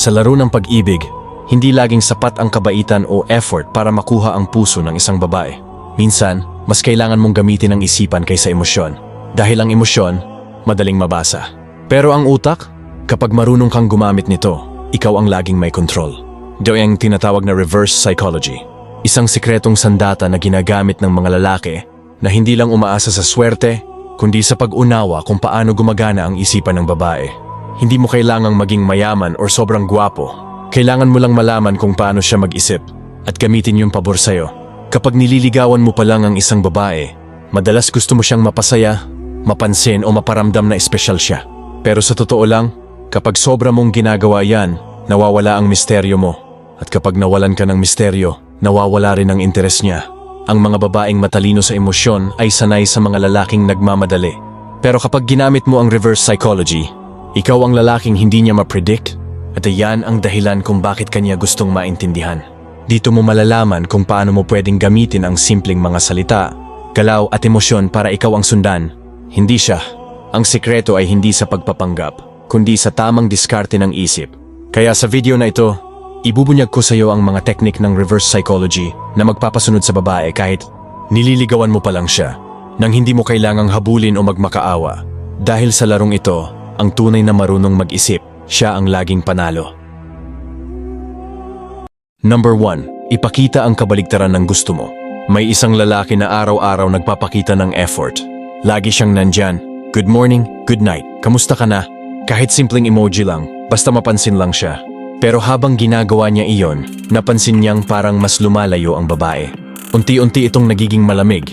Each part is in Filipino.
Sa laro ng pag-ibig, hindi laging sapat ang kabaitan o effort para makuha ang puso ng isang babae. Minsan, mas kailangan mong gamitin ang isipan kaysa emosyon. Dahil ang emosyon, madaling mabasa. Pero ang utak, kapag marunong kang gumamit nito, ikaw ang laging may control. Ito ang tinatawag na reverse psychology. Isang sikretong sandata na ginagamit ng mga lalaki na hindi lang umaasa sa swerte, kundi sa pag-unawa kung paano gumagana ang isipan ng babae. Hindi mo kailangang maging mayaman or sobrang gwapo. Kailangan mo lang malaman kung paano siya mag-isip at gamitin yung pabor sa'yo. Kapag nililigawan mo pa lang ang isang babae, madalas gusto mo siyang mapasaya, mapansin o maparamdam na espesyal siya. Pero sa totoo lang, kapag sobra mong ginagawa yan, nawawala ang misteryo mo. At kapag nawalan ka ng misteryo, nawawala rin ang interes niya. Ang mga babaeng matalino sa emosyon ay sanay sa mga lalaking nagmamadali. Pero kapag ginamit mo ang reverse psychology, ikaw ang lalaking hindi niya ma-predict at iyan ang dahilan kung bakit kanya gustong maintindihan. Dito mo malalaman kung paano mo pwedeng gamitin ang simpleng mga salita, galaw at emosyon para ikaw ang sundan. Hindi siya. Ang sikreto ay hindi sa pagpapanggap, kundi sa tamang diskarte ng isip. Kaya sa video na ito, ibubunyag ko sa iyo ang mga teknik ng reverse psychology na magpapasunod sa babae kahit nililigawan mo pa lang siya, nang hindi mo kailangang habulin o magmakaawa. Dahil sa larong ito, ang tunay na marunong mag-isip, siya ang laging panalo. Number 1. Ipakita ang kabaligtaran ng gusto mo. May isang lalaki na araw-araw nagpapakita ng effort. Lagi siyang nandyan. Good morning, good night. Kamusta ka na? Kahit simpleng emoji lang, basta mapansin lang siya. Pero habang ginagawa niya iyon, napansin niyang parang mas lumalayo ang babae. Unti-unti itong nagiging malamig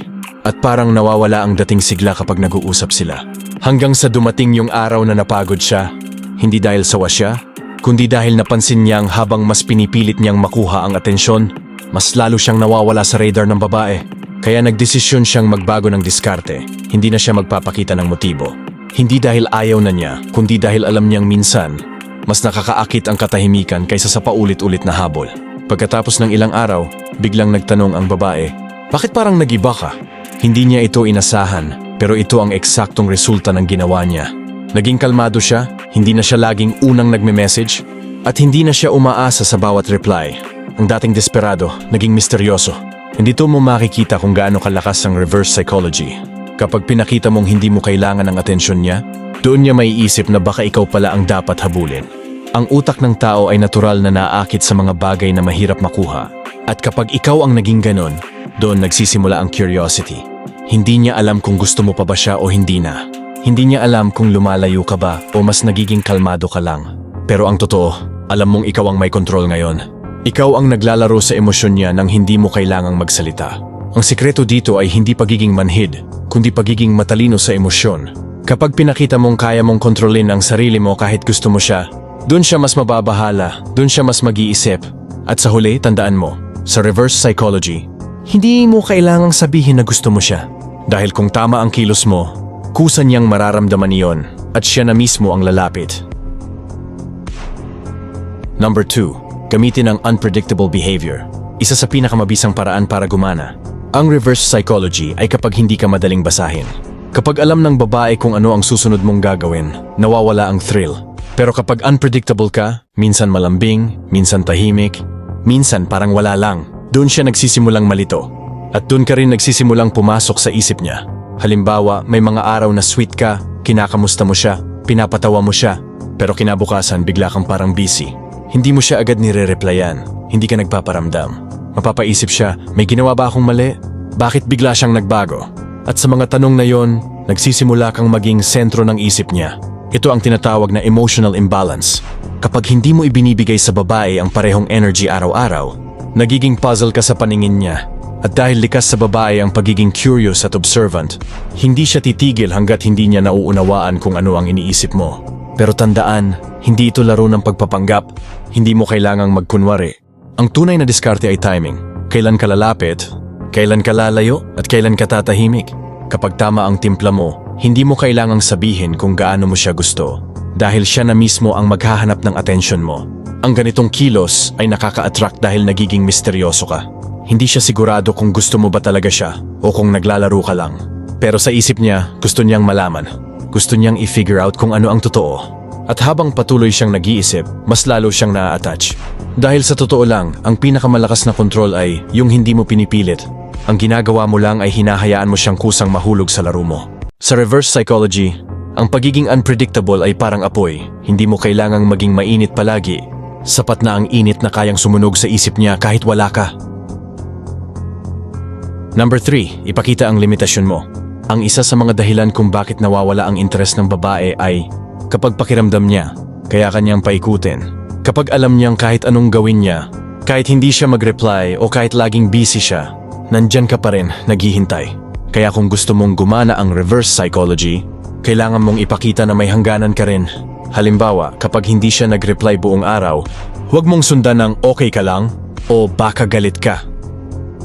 at parang nawawala ang dating sigla kapag nag-uusap sila. Hanggang sa dumating yung araw na napagod siya, hindi dahil sawa siya, kundi dahil napansin niyang habang mas pinipilit niyang makuha ang atensyon, mas lalo siyang nawawala sa radar ng babae. Kaya nagdesisyon siyang magbago ng diskarte, hindi na siya magpapakita ng motibo. Hindi dahil ayaw na niya, kundi dahil alam niyang minsan, mas nakakaakit ang katahimikan kaysa sa paulit-ulit na habol. Pagkatapos ng ilang araw, biglang nagtanong ang babae, Bakit parang nagiba ka? Hindi niya ito inasahan, pero ito ang eksaktong resulta ng ginawa niya. Naging kalmado siya, hindi na siya laging unang nagme-message, at hindi na siya umaasa sa bawat reply. Ang dating desperado, naging misteryoso. Hindi to mo makikita kung gaano kalakas ang reverse psychology. Kapag pinakita mong hindi mo kailangan ng atensyon niya, doon niya maiisip na baka ikaw pala ang dapat habulin. Ang utak ng tao ay natural na naaakit sa mga bagay na mahirap makuha. At kapag ikaw ang naging ganon, doon nagsisimula ang curiosity. Hindi niya alam kung gusto mo pa ba siya o hindi na. Hindi niya alam kung lumalayo ka ba o mas nagiging kalmado ka lang. Pero ang totoo, alam mong ikaw ang may control ngayon. Ikaw ang naglalaro sa emosyon niya nang hindi mo kailangang magsalita. Ang sikreto dito ay hindi pagiging manhid, kundi pagiging matalino sa emosyon. Kapag pinakita mong kaya mong kontrolin ang sarili mo kahit gusto mo siya, doon siya mas mababahala, doon siya mas mag-iisip. At sa huli, tandaan mo, sa reverse psychology, hindi mo kailangang sabihin na gusto mo siya. Dahil kung tama ang kilos mo, kusa niyang mararamdaman iyon at siya na mismo ang lalapit. Number 2. Gamitin ang unpredictable behavior. Isa sa pinakamabisang paraan para gumana. Ang reverse psychology ay kapag hindi ka madaling basahin. Kapag alam ng babae kung ano ang susunod mong gagawin, nawawala ang thrill. Pero kapag unpredictable ka, minsan malambing, minsan tahimik, minsan parang wala lang, doon siya nagsisimulang malito. At doon ka rin nagsisimulang pumasok sa isip niya. Halimbawa, may mga araw na sweet ka, kinakamusta mo siya, pinapatawa mo siya, pero kinabukasan bigla kang parang busy. Hindi mo siya agad nire-replyan, hindi ka nagpaparamdam. Mapapaisip siya, may ginawa ba akong mali? Bakit bigla siyang nagbago? At sa mga tanong na yon, nagsisimula kang maging sentro ng isip niya. Ito ang tinatawag na emotional imbalance. Kapag hindi mo ibinibigay sa babae ang parehong energy araw-araw, nagiging puzzle ka sa paningin niya. At dahil likas sa babae ang pagiging curious at observant, hindi siya titigil hanggat hindi niya nauunawaan kung ano ang iniisip mo. Pero tandaan, hindi ito laro ng pagpapanggap. Hindi mo kailangang magkunwari. Ang tunay na diskarte ay timing. Kailan ka lalapit, kailan ka lalayo, at kailan ka tatahimik. Kapag tama ang timpla mo, hindi mo kailangang sabihin kung gaano mo siya gusto. Dahil siya na mismo ang maghahanap ng atensyon mo. Ang ganitong kilos ay nakaka-attract dahil nagiging misteryoso ka. Hindi siya sigurado kung gusto mo ba talaga siya o kung naglalaro ka lang. Pero sa isip niya, gusto niyang malaman. Gusto niyang i-figure out kung ano ang totoo. At habang patuloy siyang nag-iisip, mas lalo siyang naa-attach. Dahil sa totoo lang, ang pinakamalakas na control ay yung hindi mo pinipilit. Ang ginagawa mo lang ay hinahayaan mo siyang kusang mahulog sa laro mo. Sa reverse psychology, ang pagiging unpredictable ay parang apoy. Hindi mo kailangang maging mainit palagi. Sapat na ang init na kayang sumunog sa isip niya kahit wala ka. Number 3, ipakita ang limitasyon mo. Ang isa sa mga dahilan kung bakit nawawala ang interes ng babae ay kapag pakiramdam niya, kaya kanyang paikutin. Kapag alam niyang kahit anong gawin niya, kahit hindi siya mag-reply o kahit laging busy siya, nandyan ka pa rin, naghihintay. Kaya kung gusto mong gumana ang reverse psychology, kailangan mong ipakita na may hangganan ka rin. Halimbawa, kapag hindi siya nag-reply buong araw, huwag mong sundan ng okay ka lang o baka galit ka.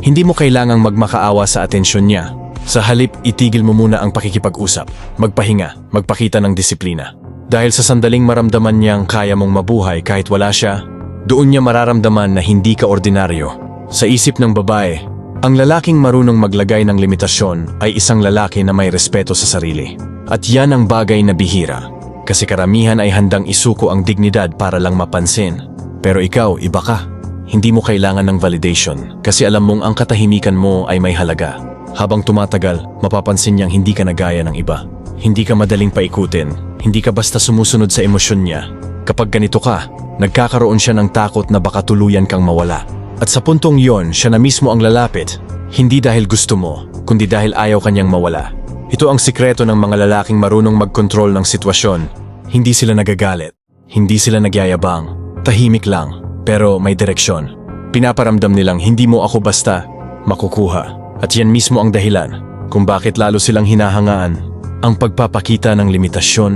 Hindi mo kailangang magmakaawa sa atensyon niya. Sa halip, itigil mo muna ang pakikipag-usap. Magpahinga, magpakita ng disiplina. Dahil sa sandaling maramdaman niyang kaya mong mabuhay kahit wala siya, doon niya mararamdaman na hindi ka ordinaryo. Sa isip ng babae, ang lalaking marunong maglagay ng limitasyon ay isang lalaki na may respeto sa sarili. At yan ang bagay na bihira. Kasi karamihan ay handang isuko ang dignidad para lang mapansin. Pero ikaw, iba ka. Hindi mo kailangan ng validation kasi alam mong ang katahimikan mo ay may halaga. Habang tumatagal, mapapansin niyang hindi ka nagaya ng iba. Hindi ka madaling paikutin, hindi ka basta sumusunod sa emosyon niya. Kapag ganito ka, nagkakaroon siya ng takot na baka tuluyan kang mawala. At sa puntong yon, siya na mismo ang lalapit. Hindi dahil gusto mo, kundi dahil ayaw kanyang mawala. Ito ang sikreto ng mga lalaking marunong magkontrol ng sitwasyon. Hindi sila nagagalit, hindi sila nagyayabang, tahimik lang, pero may direksyon. Pinaparamdam nilang hindi mo ako basta makukuha. At yan mismo ang dahilan kung bakit lalo silang hinahangaan. Ang pagpapakita ng limitasyon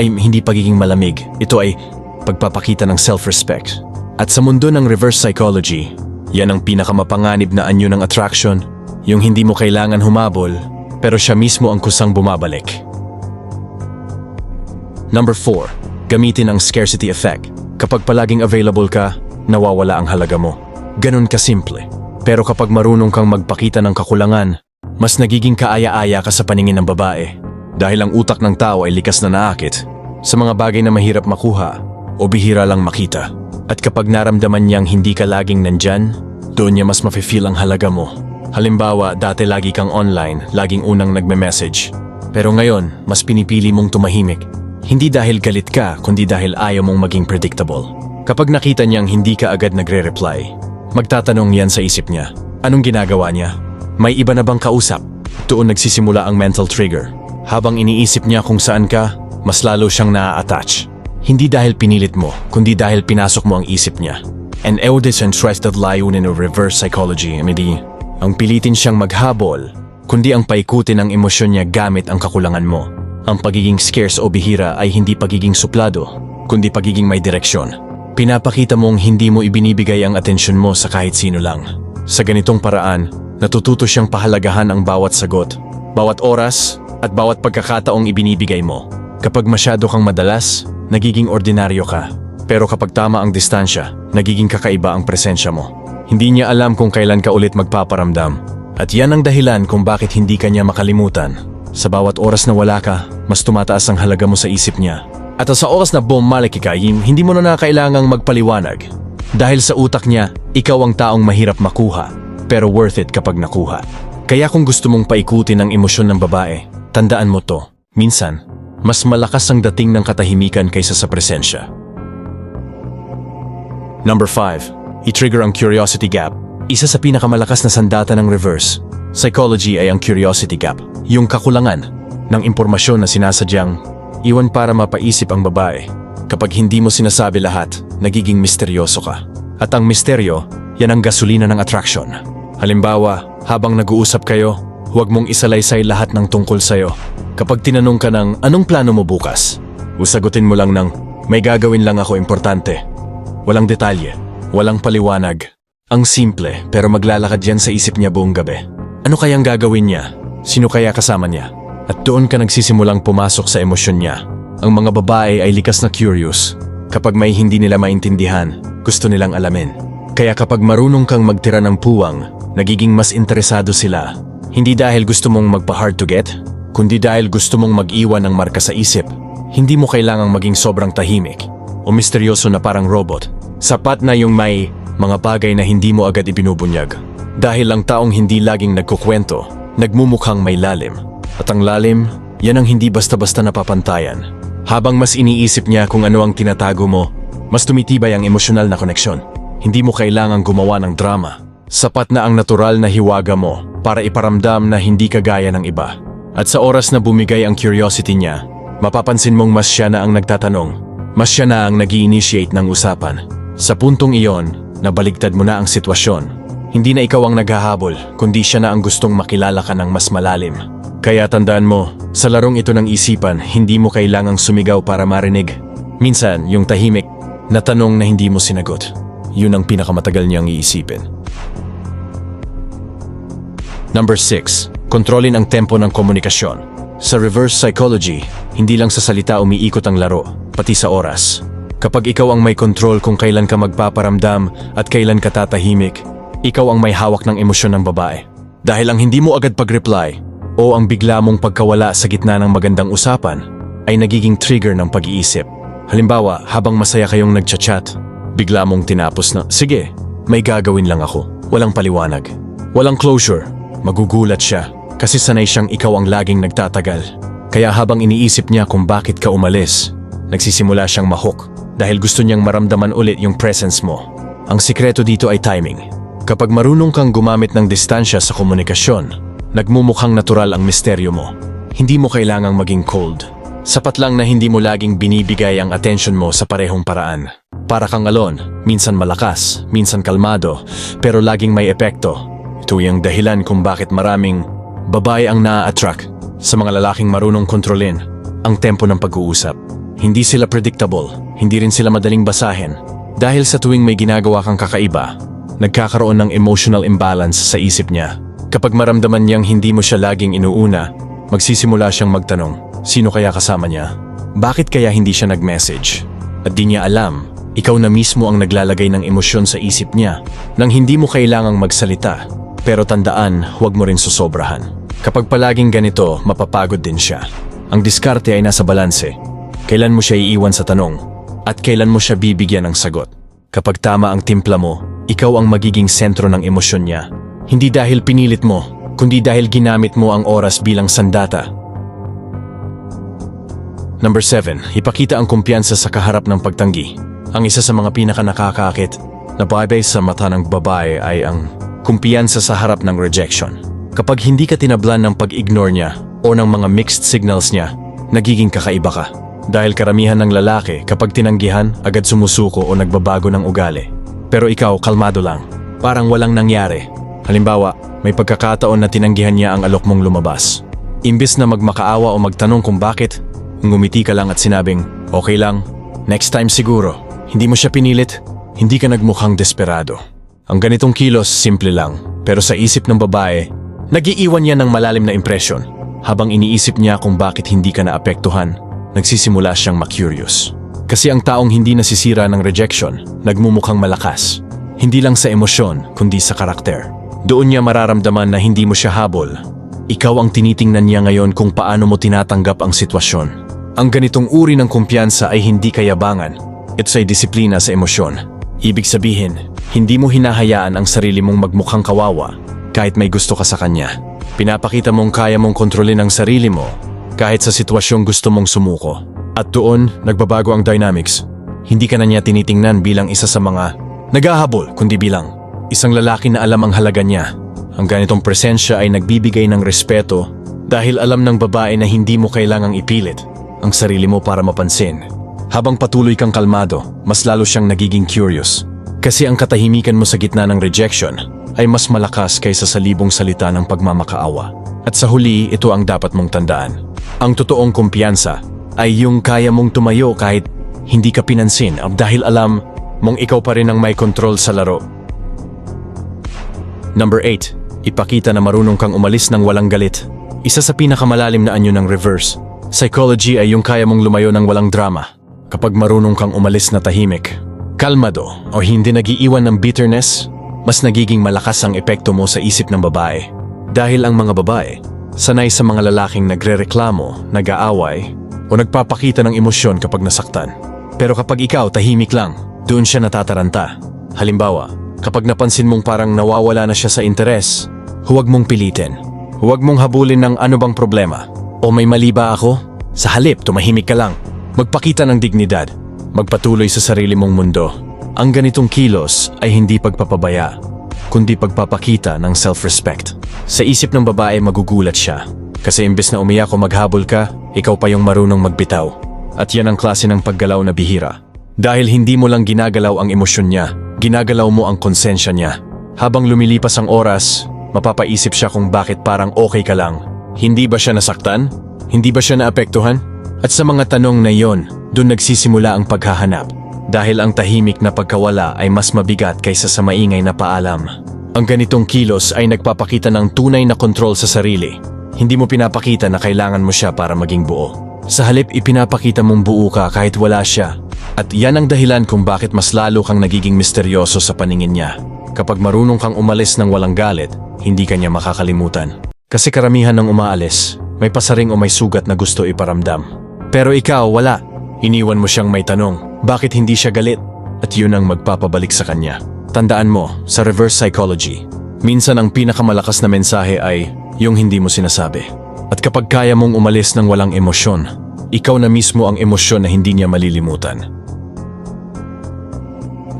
ay hindi pagiging malamig. Ito ay pagpapakita ng self-respect. At sa mundo ng reverse psychology, yan ang pinakamapanganib na anyo ng attraction, yung hindi mo kailangan humabol, pero siya mismo ang kusang bumabalik. Number 4. Gamitin ang scarcity effect. Kapag palaging available ka, nawawala ang halaga mo. Ganon kasimple. Pero kapag marunong kang magpakita ng kakulangan, mas nagiging kaaya-aya ka sa paningin ng babae. Dahil ang utak ng tao ay likas na naakit sa mga bagay na mahirap makuha o bihira lang makita. At kapag naramdaman niyang hindi ka laging nandyan, doon niya mas mafe-feel ang halaga mo. Halimbawa, dati lagi kang online, laging unang nagme-message. Pero ngayon, mas pinipili mong tumahimik. Hindi dahil galit ka, kundi dahil ayaw mong maging predictable. Kapag nakita niyang hindi ka agad nagre-reply, magtatanong yan sa isip niya. Anong ginagawa niya? May iba na bang kausap? Doon nagsisimula ang mental trigger. Habang iniisip niya kung saan ka, mas lalo siyang naa-attach. Hindi dahil pinilit mo, kundi dahil pinasok mo ang isip niya. An eldest and trusted layunin of reverse psychology, hindi ang pilitin siyang maghabol, kundi ang paikutin ang emosyon niya gamit ang kakulangan mo. Ang pagiging scarce o bihira ay hindi pagiging suplado, kundi pagiging may direksyon. Pinapakita mong hindi mo ibinibigay ang atensyon mo sa kahit sino lang. Sa ganitong paraan, natututo siyang pahalagahan ang bawat sagot, bawat oras, at bawat pagkakataong ibinibigay mo. Kapag masyado kang madalas, nagiging ordinaryo ka. Pero kapag tama ang distansya, nagiging kakaiba ang presensya mo. Hindi niya alam kung kailan ka ulit magpaparamdam. At yan ang dahilan kung bakit hindi ka niya makalimutan. Sa bawat oras na wala ka, mas tumataas ang halaga mo sa isip niya. At sa oras na bumalik ka, hindi mo na kailangang magpaliwanag. Dahil sa utak niya, ikaw ang taong mahirap makuha, pero worth it kapag nakuha. Kaya kung gusto mong paikutin ang emosyon ng babae, tandaan mo to, minsan, mas malakas ang dating ng katahimikan kaysa sa presensya. Number 5. I-trigger ang curiosity gap. Isa sa pinakamalakas na sandata ng reverse. Psychology ay ang curiosity gap. Yung kakulangan ng impormasyon na sinasadyang iwan para mapaisip ang babae. Kapag hindi mo sinasabi lahat, nagiging misteryoso ka. At ang misteryo, yan ang gasolina ng attraction. Halimbawa, habang nag-uusap kayo, huwag mong isalaysay lahat ng tungkol sa'yo. Kapag tinanong ka ng anong plano mo bukas, usagutin mo lang ng may gagawin lang ako importante. Walang detalye, walang paliwanag. Ang simple pero maglalakad yan sa isip niya buong gabi. Ano kayang gagawin niya? Sino kaya kasama niya? At doon ka nagsisimulang pumasok sa emosyon niya. Ang mga babae ay likas na curious. Kapag may hindi nila maintindihan, gusto nilang alamin. Kaya kapag marunong kang magtira ng puwang, nagiging mas interesado sila. Hindi dahil gusto mong magpa-hard to get, kundi dahil gusto mong mag-iwan ng marka sa isip. Hindi mo kailangang maging sobrang tahimik o misteryoso na parang robot. Sapat na yung may mga bagay na hindi mo agad ibinubunyag. Dahil ang taong hindi laging nagkukwento, nagmumukhang may lalim. At ang lalim, yan ang hindi basta-basta napapantayan. Habang mas iniisip niya kung ano ang tinatago mo, mas tumitibay ang emosyonal na koneksyon. Hindi mo kailangang gumawa ng drama. Sapat na ang natural na hiwaga mo para iparamdam na hindi ka gaya ng iba. At sa oras na bumigay ang curiosity niya, mapapansin mong mas siya na ang nagtatanong. Mas siya na ang nag initiate ng usapan. Sa puntong iyon, nabaligtad mo na ang sitwasyon. Hindi na ikaw ang naghahabol, kundi siya na ang gustong makilala ka ng mas malalim. Kaya tandaan mo, sa larong ito ng isipan, hindi mo kailangang sumigaw para marinig. Minsan, yung tahimik na tanong na hindi mo sinagot, yun ang pinakamatagal niyang iisipin. Number 6. Kontrolin ang tempo ng komunikasyon. Sa reverse psychology, hindi lang sa salita umiikot ang laro, pati sa oras. Kapag ikaw ang may control kung kailan ka magpaparamdam at kailan ka tatahimik, ikaw ang may hawak ng emosyon ng babae. Dahil ang hindi mo agad pag-reply o ang bigla mong pagkawala sa gitna ng magandang usapan ay nagiging trigger ng pag-iisip. Halimbawa, habang masaya kayong nagchat-chat, bigla mong tinapos na, sige, may gagawin lang ako. Walang paliwanag. Walang closure. Magugulat siya kasi sanay siyang ikaw ang laging nagtatagal. Kaya habang iniisip niya kung bakit ka umalis, nagsisimula siyang mahok dahil gusto niyang maramdaman ulit yung presence mo. Ang sikreto dito ay timing. Kapag marunong kang gumamit ng distansya sa komunikasyon, nagmumukhang natural ang misteryo mo. Hindi mo kailangang maging cold. Sapat lang na hindi mo laging binibigay ang attention mo sa parehong paraan. Para kang alon, minsan malakas, minsan kalmado, pero laging may epekto. Ito yung dahilan kung bakit maraming babae ang naa-attract sa mga lalaking marunong kontrolin ang tempo ng pag-uusap. Hindi sila predictable, hindi rin sila madaling basahin. Dahil sa tuwing may ginagawa kang kakaiba, nagkakaroon ng emotional imbalance sa isip niya. Kapag maramdaman niyang hindi mo siya laging inuuna, magsisimula siyang magtanong, sino kaya kasama niya? Bakit kaya hindi siya nag-message? At di niya alam, ikaw na mismo ang naglalagay ng emosyon sa isip niya nang hindi mo kailangang magsalita. Pero tandaan, huwag mo rin susobrahan. Kapag palaging ganito, mapapagod din siya. Ang diskarte ay nasa balanse. Kailan mo siya iiwan sa tanong at kailan mo siya bibigyan ng sagot. Kapag tama ang timpla mo, ikaw ang magiging sentro ng emosyon niya. Hindi dahil pinilit mo, kundi dahil ginamit mo ang oras bilang sandata. Number 7. Ipakita ang kumpiyansa sa kaharap ng pagtanggi. Ang isa sa mga pinaka nakakaakit na bagay sa mata ng babae ay ang kumpiyansa sa harap ng rejection. Kapag hindi ka tinablan ng pag-ignore niya o ng mga mixed signals niya, nagiging kakaiba ka. Dahil karamihan ng lalaki kapag tinanggihan, agad sumusuko o nagbabago ng ugali. Pero ikaw, kalmado lang. Parang walang nangyari. Halimbawa, may pagkakataon na tinanggihan niya ang alok mong lumabas. Imbis na magmakaawa o magtanong kung bakit, ngumiti ka lang at sinabing, okay lang, next time siguro. Hindi mo siya pinilit, hindi ka nagmukhang desperado. Ang ganitong kilos, simple lang. Pero sa isip ng babae, nagiiwan niya ng malalim na impresyon. Habang iniisip niya kung bakit hindi ka naapektuhan, nagsisimula siyang makurious. Kasi ang taong hindi nasisira ng rejection, nagmumukhang malakas. Hindi lang sa emosyon, kundi sa karakter. Doon niya mararamdaman na hindi mo siya habol. Ikaw ang tinitingnan niya ngayon kung paano mo tinatanggap ang sitwasyon. Ang ganitong uri ng kumpiyansa ay hindi kayabangan. Ito ay disiplina sa emosyon. Ibig sabihin, hindi mo hinahayaan ang sarili mong magmukhang kawawa kahit may gusto ka sa kanya. Pinapakita mong kaya mong kontrolin ang sarili mo kahit sa sitwasyong gusto mong sumuko. At doon, nagbabago ang dynamics. Hindi ka na niya tinitingnan bilang isa sa mga naghahabol, kundi bilang isang lalaki na alam ang halaga niya. Ang ganitong presensya ay nagbibigay ng respeto dahil alam ng babae na hindi mo kailangang ipilit ang sarili mo para mapansin. Habang patuloy kang kalmado, mas lalo siyang nagiging curious. Kasi ang katahimikan mo sa gitna ng rejection ay mas malakas kaysa sa libong salita ng pagmamakaawa. At sa huli, ito ang dapat mong tandaan. Ang totoong kumpiyansa ay yung kaya mong tumayo kahit hindi ka pinansin dahil alam mong ikaw pa rin ang may control sa laro. Number 8. Ipakita na marunong kang umalis ng walang galit. Isa sa pinakamalalim na anyo ng reverse. Psychology ay yung kaya mong lumayo ng walang drama. Kapag marunong kang umalis na tahimik, kalmado o hindi nagiiwan ng bitterness, mas nagiging malakas ang epekto mo sa isip ng babae. Dahil ang mga babae, sanay sa mga lalaking nagrereklamo, nag-aaway, o nagpapakita ng emosyon kapag nasaktan. Pero kapag ikaw tahimik lang, doon siya natataranta. Halimbawa, kapag napansin mong parang nawawala na siya sa interes, huwag mong pilitin. Huwag mong habulin ng ano bang problema. O may mali ba ako? Sa halip, tumahimik ka lang. Magpakita ng dignidad. Magpatuloy sa sarili mong mundo. Ang ganitong kilos ay hindi pagpapabaya, kundi pagpapakita ng self-respect. Sa isip ng babae magugulat siya. Kasi imbes na umiyak o maghabol ka, ikaw pa yung marunong magbitaw. At yan ang klase ng paggalaw na bihira. Dahil hindi mo lang ginagalaw ang emosyon niya, ginagalaw mo ang konsensya niya. Habang lumilipas ang oras, mapapaisip siya kung bakit parang okay ka lang. Hindi ba siya nasaktan? Hindi ba siya naapektuhan? At sa mga tanong na yon, doon nagsisimula ang paghahanap. Dahil ang tahimik na pagkawala ay mas mabigat kaysa sa maingay na paalam. Ang ganitong kilos ay nagpapakita ng tunay na kontrol sa sarili. Hindi mo pinapakita na kailangan mo siya para maging buo. Sa halip ipinapakita mong buo ka kahit wala siya. At yan ang dahilan kung bakit mas lalo kang nagiging misteryoso sa paningin niya. Kapag marunong kang umalis ng walang galit, hindi ka niya makakalimutan. Kasi karamihan ng umaalis, may pasaring o may sugat na gusto iparamdam. Pero ikaw, wala. Iniwan mo siyang may tanong, bakit hindi siya galit? At yun ang magpapabalik sa kanya. Tandaan mo, sa reverse psychology, minsan ang pinakamalakas na mensahe ay yung hindi mo sinasabi. At kapag kaya mong umalis ng walang emosyon, ikaw na mismo ang emosyon na hindi niya malilimutan.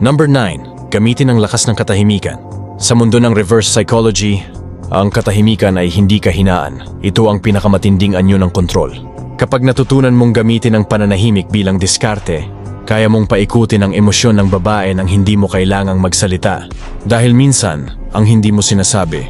Number 9. Gamitin ang lakas ng katahimikan. Sa mundo ng reverse psychology, ang katahimikan ay hindi kahinaan. Ito ang pinakamatinding anyo ng kontrol. Kapag natutunan mong gamitin ang pananahimik bilang diskarte, kaya mong paikutin ang emosyon ng babae nang hindi mo kailangang magsalita. Dahil minsan, ang hindi mo sinasabi,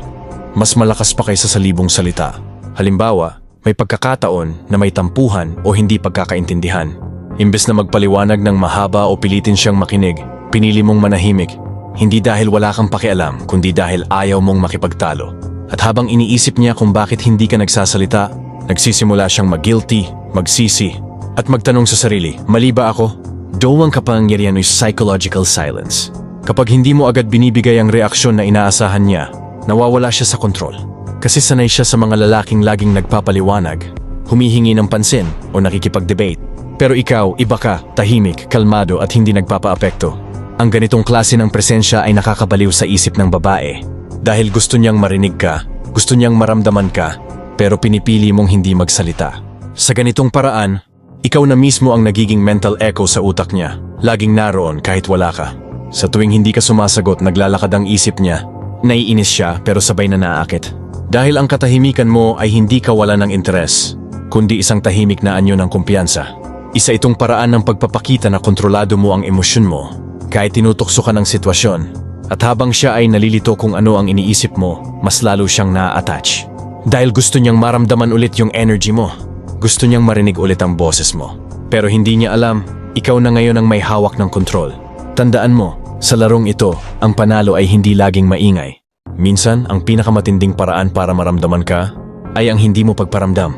mas malakas pa kaysa sa libong salita. Halimbawa, may pagkakataon na may tampuhan o hindi pagkakaintindihan. Imbes na magpaliwanag ng mahaba o pilitin siyang makinig, pinili mong manahimik. Hindi dahil wala kang pakialam, kundi dahil ayaw mong makipagtalo. At habang iniisip niya kung bakit hindi ka nagsasalita, nagsisimula siyang mag-guilty, magsisi, at magtanong sa sarili, mali ba ako? Dowang kapangyarihan ay psychological silence. Kapag hindi mo agad binibigay ang reaksyon na inaasahan niya, nawawala siya sa kontrol. Kasi sanay siya sa mga lalaking laging nagpapaliwanag, humihingi ng pansin o nakikipag-debate. Pero ikaw, iba ka, tahimik, kalmado at hindi nagpapaapekto. Ang ganitong klase ng presensya ay nakakabaliw sa isip ng babae. Dahil gusto niyang marinig ka, gusto niyang maramdaman ka, pero pinipili mong hindi magsalita. Sa ganitong paraan, ikaw na mismo ang nagiging mental echo sa utak niya, laging naroon kahit wala ka. Sa tuwing hindi ka sumasagot, naglalakad ang isip niya. Naiinis siya pero sabay na naaakit. Dahil ang katahimikan mo ay hindi kawalan ng interes, kundi isang tahimik na anyo ng kumpiyansa. Isa itong paraan ng pagpapakita na kontrolado mo ang emosyon mo, kahit tinutokso ka ng sitwasyon. At habang siya ay nalilito kung ano ang iniisip mo, mas lalo siyang na-attach. Dahil gusto niyang maramdaman ulit yung energy mo. Gusto niyang marinig ulit ang boses mo. Pero hindi niya alam, ikaw na ngayon ang may hawak ng kontrol. Tandaan mo, sa larong ito, ang panalo ay hindi laging maingay. Minsan, ang pinakamatinding paraan para maramdaman ka ay ang hindi mo pagparamdam.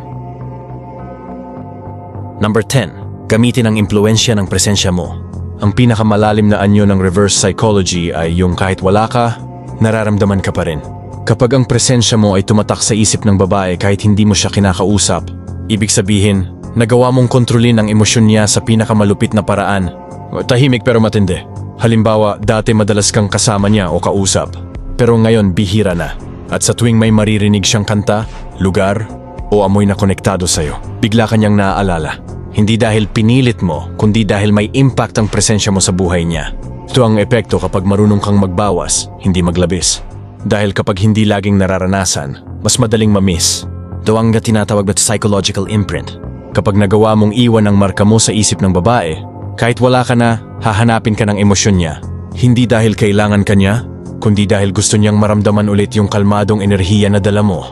Number 10. Gamitin ang impluensya ng presensya mo. Ang pinakamalalim na anyo ng reverse psychology ay yung kahit wala ka, nararamdaman ka pa rin. Kapag ang presensya mo ay tumatak sa isip ng babae kahit hindi mo siya kinakausap, ibig sabihin, nagawa mong kontrolin ang emosyon niya sa pinakamalupit na paraan. Tahimik pero matindi. Halimbawa, dati madalas kang kasama niya o kausap, pero ngayon bihira na. At sa tuwing may maririnig siyang kanta, lugar, o amoy na konektado sa'yo, bigla kanyang naaalala. Hindi dahil pinilit mo, kundi dahil may impact ang presensya mo sa buhay niya. Ito ang epekto kapag marunong kang magbawas, hindi maglabis. Dahil kapag hindi laging nararanasan, mas madaling mamiss. Ito ang tinatawag na psychological imprint. Kapag nagawa mong iwan ang marka mo sa isip ng babae, kahit wala ka na, hahanapin ka ng emosyon niya. Hindi dahil kailangan ka niya, kundi dahil gusto niyang maramdaman ulit yung kalmadong enerhiya na dala mo.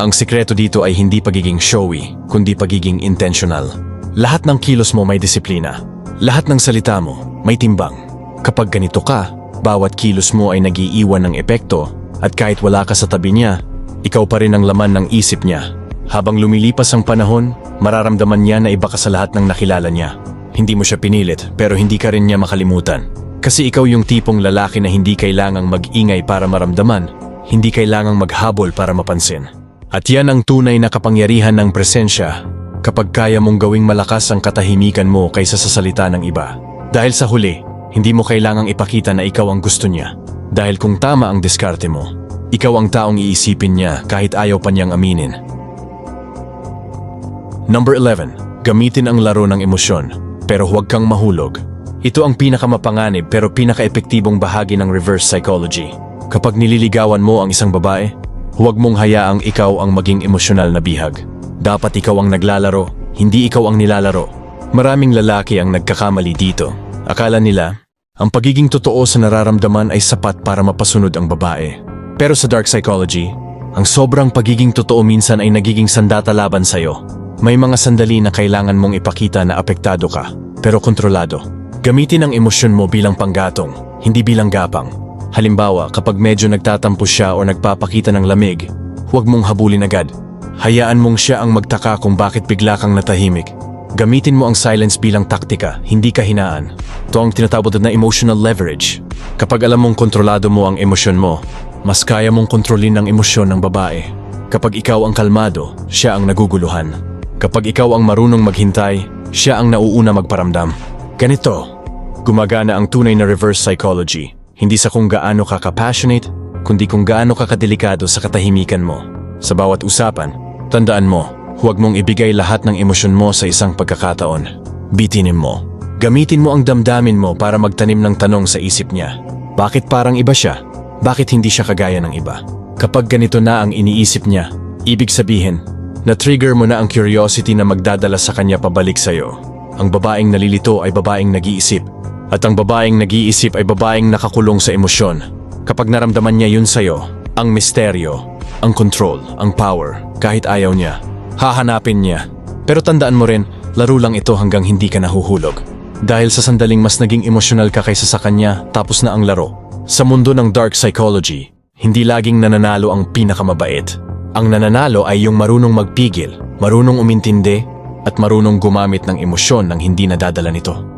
Ang sikreto dito ay hindi pagiging showy, kundi pagiging intentional. Lahat ng kilos mo may disiplina. Lahat ng salita mo may timbang. Kapag ganito ka, bawat kilos mo ay nagiiwan ng epekto at kahit wala ka sa tabi niya, ikaw pa rin ang laman ng isip niya. Habang lumilipas ang panahon, mararamdaman niya na iba ka sa lahat ng nakilala niya. Hindi mo siya pinilit pero hindi ka rin niya makalimutan. Kasi ikaw yung tipong lalaki na hindi kailangang mag-ingay para maramdaman, hindi kailangang maghabol para mapansin. At yan ang tunay na kapangyarihan ng presensya. kapag kaya mong gawing malakas ang katahimikan mo kaysa sa salita ng iba. Dahil sa huli, hindi mo kailangang ipakita na ikaw ang gusto niya. Dahil kung tama ang diskarte mo, ikaw ang taong iisipin niya kahit ayaw pa niyang aminin. Number 11. Gamitin ang laro ng emosyon, pero huwag kang mahulog. Ito ang pinakamapanganib pero pinaka-epektibong bahagi ng reverse psychology. Kapag nililigawan mo ang isang babae, huwag mong hayaang ikaw ang maging emosyonal na bihag. Dapat ikaw ang naglalaro, hindi ikaw ang nilalaro. Maraming lalaki ang nagkakamali dito. Akala nila, ang pagiging totoo sa nararamdaman ay sapat para mapasunod ang babae. Pero sa dark psychology, ang sobrang pagiging totoo minsan ay nagiging sandata laban sa'yo. May mga sandali na kailangan mong ipakita na apektado ka, pero kontrolado. Gamitin ang emosyon mo bilang panggatong, hindi bilang gapang. Halimbawa, kapag medyo nagtatampo siya o nagpapakita ng lamig, huwag mong habulin agad. Hayaan mong siya ang magtaka kung bakit bigla kang natahimik. Gamitin mo ang silence bilang taktika, hindi kahinaan. Ito ang tinatawag na emotional leverage. Kapag alam mong kontrolado mo ang emosyon mo, mas kaya mong kontrolin ang emosyon ng babae. Kapag ikaw ang kalmado, siya ang naguguluhan. Kapag ikaw ang marunong maghintay, siya ang nauuna magparamdam. Ganito, gumagana ang tunay na reverse psychology. Hindi sa kung gaano ka ka-passionate, kundi kung gaano ka kadelikado sa katahimikan mo. Sa bawat usapan, tandaan mo, huwag mong ibigay lahat ng emosyon mo sa isang pagkakataon. Bitinin mo. Gamitin mo ang damdamin mo para magtanim ng tanong sa isip niya. Bakit parang iba siya? Bakit hindi siya kagaya ng iba? Kapag ganito na ang iniisip niya, ibig sabihin, na-trigger mo na ang curiosity na magdadala sa kanya pabalik sa'yo. Ang babaeng nalilito ay babaeng nag-iisip, at ang babaeng nag-iisip ay babaeng nakakulong sa emosyon. Kapag naramdaman niya yun sa'yo, ang misteryo, ang control, ang power, kahit ayaw niya, hahanapin niya. Pero tandaan mo rin, laro lang ito hanggang hindi ka nahuhulog. Dahil sa sandaling mas naging emosyonal ka kaysa sa kanya, tapos na ang laro. Sa mundo ng dark psychology, hindi laging nananalo ang pinakamabait. Ang nananalo ay yung marunong magpigil, marunong umintindi, at marunong gumamit ng emosyon nang hindi nadadala nito.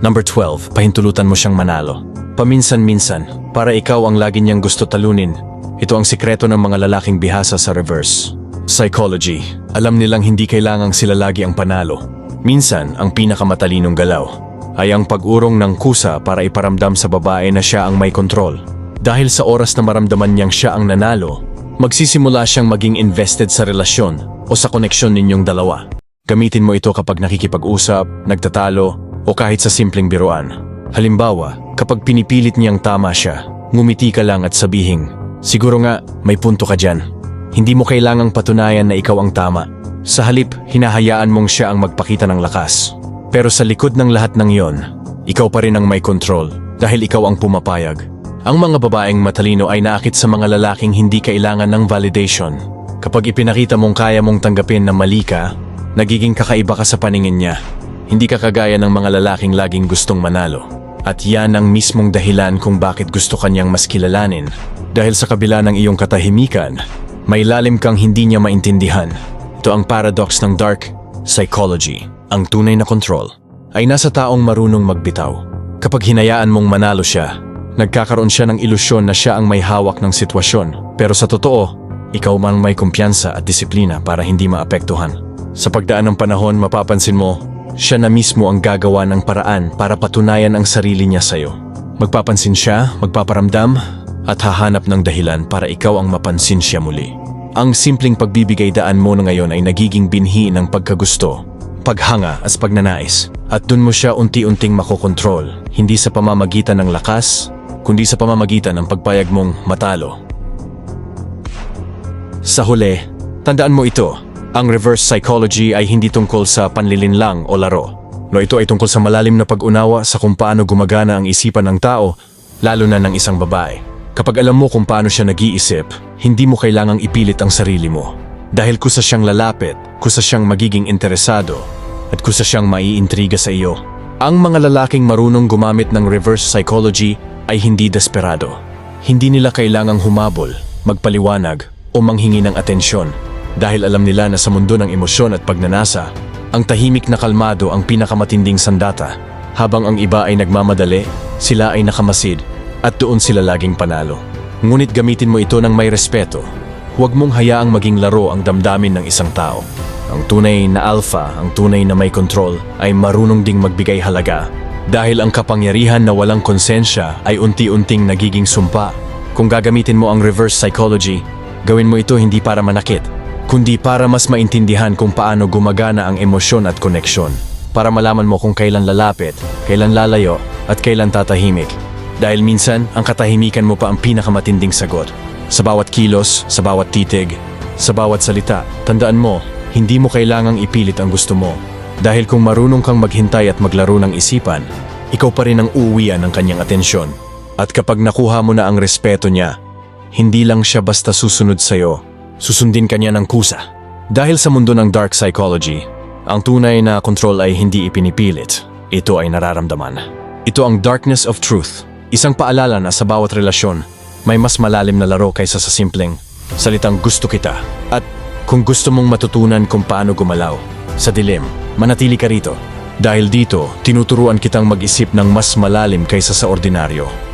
Number 12, pahintulutan mo siyang manalo. Paminsan-minsan, para ikaw ang lagi niyang gusto talunin. Ito ang sikreto ng mga lalaking bihasa sa reverse. Psychology, alam nilang hindi kailangang sila lagi ang panalo. Minsan, ang pinakamatalinong galaw ay ang pag-urong ng kusa para iparamdam sa babae na siya ang may kontrol. Dahil sa oras na maramdaman niyang siya ang nanalo, magsisimula siyang maging invested sa relasyon o sa koneksyon ninyong dalawa. Gamitin mo ito kapag nakikipag-usap, nagtatalo, o kahit sa simpleng biruan. Halimbawa, kapag pinipilit niyang tama siya, ngumiti ka lang at sabihing, siguro nga may punto ka dyan. Hindi mo kailangang patunayan na ikaw ang tama. Sa halip, hinahayaan mong siya ang magpakita ng lakas. Pero sa likod ng lahat ng yon, ikaw pa rin ang may control dahil ikaw ang pumapayag. Ang mga babaeng matalino ay naakit sa mga lalaking hindi kailangan ng validation. Kapag ipinakita mong kaya mong tanggapin na mali ka, nagiging kakaiba ka sa paningin niya. Hindi ka kagaya ng mga lalaking laging gustong manalo. At yan ang mismong dahilan kung bakit gusto kanyang mas kilalanin. Dahil sa kabila ng iyong katahimikan, may lalim kang hindi niya maintindihan. Ito ang paradox ng dark psychology. Ang tunay na control ay nasa taong marunong magbitaw. Kapag hinayaan mong manalo siya, nagkakaroon siya ng ilusyon na siya ang may hawak ng sitwasyon. Pero sa totoo, ikaw man may kumpiyansa at disiplina para hindi maapektuhan. Sa pagdaan ng panahon, mapapansin mo, siya na mismo ang gagawa ng paraan para patunayan ang sarili niya sa'yo. Magpapansin siya, magpaparamdam, at hahanap ng dahilan para ikaw ang mapansin siya muli. Ang simpleng pagbibigay daan mo na ngayon ay nagiging binhi ng pagkagusto, paghanga at pagnanais. At dun mo siya unti-unting makokontrol, hindi sa pamamagitan ng lakas, kundi sa pamamagitan ng pagpayag mong matalo. Sa huli, tandaan mo ito, ang reverse psychology ay hindi tungkol sa panlilinlang o laro. No ito ay tungkol sa malalim na pag-unawa sa kung paano gumagana ang isipan ng tao, lalo na ng isang babae. Kapag alam mo kung paano siya nag-iisip, hindi mo kailangang ipilit ang sarili mo. Dahil kusa siyang lalapit, kusa siyang magiging interesado, at kusa siyang maiintriga sa iyo. Ang mga lalaking marunong gumamit ng reverse psychology ay hindi desperado. Hindi nila kailangang humabol, magpaliwanag, o manghingi ng atensyon. Dahil alam nila na sa mundo ng emosyon at pagnanasa, ang tahimik na kalmado ang pinakamatinding sandata. Habang ang iba ay nagmamadali, sila ay nakamasid, at doon sila laging panalo. Ngunit gamitin mo ito ng may respeto. Huwag mong hayaang maging laro ang damdamin ng isang tao. Ang tunay na alpha, ang tunay na may control, ay marunong ding magbigay halaga. Dahil ang kapangyarihan na walang konsensya ay unti-unting nagiging sumpa. Kung gagamitin mo ang reverse psychology, gawin mo ito hindi para manakit, kundi para mas maintindihan kung paano gumagana ang emosyon at koneksyon. Para malaman mo kung kailan lalapit, kailan lalayo, at kailan tatahimik. Dahil minsan, ang katahimikan mo pa ang pinakamatinding sagot. Sa bawat kilos, sa bawat titig, sa bawat salita, tandaan mo, hindi mo kailangang ipilit ang gusto mo. Dahil kung marunong kang maghintay at maglaro ng isipan, ikaw pa rin ang uuwian ng kanyang atensyon. At kapag nakuha mo na ang respeto niya, hindi lang siya basta susunod sa'yo, susundin ka niya ng kusa. Dahil sa mundo ng dark psychology, ang tunay na control ay hindi ipinipilit. Ito ay nararamdaman. Ito ang darkness of truth. Isang paalala na sa bawat relasyon, may mas malalim na laro kaysa sa simpleng salitang gusto kita. At kung gusto mong matutunan kung paano gumalaw, sa dilim, manatili ka rito. Dahil dito, tinuturuan kitang mag-isip ng mas malalim kaysa sa ordinaryo.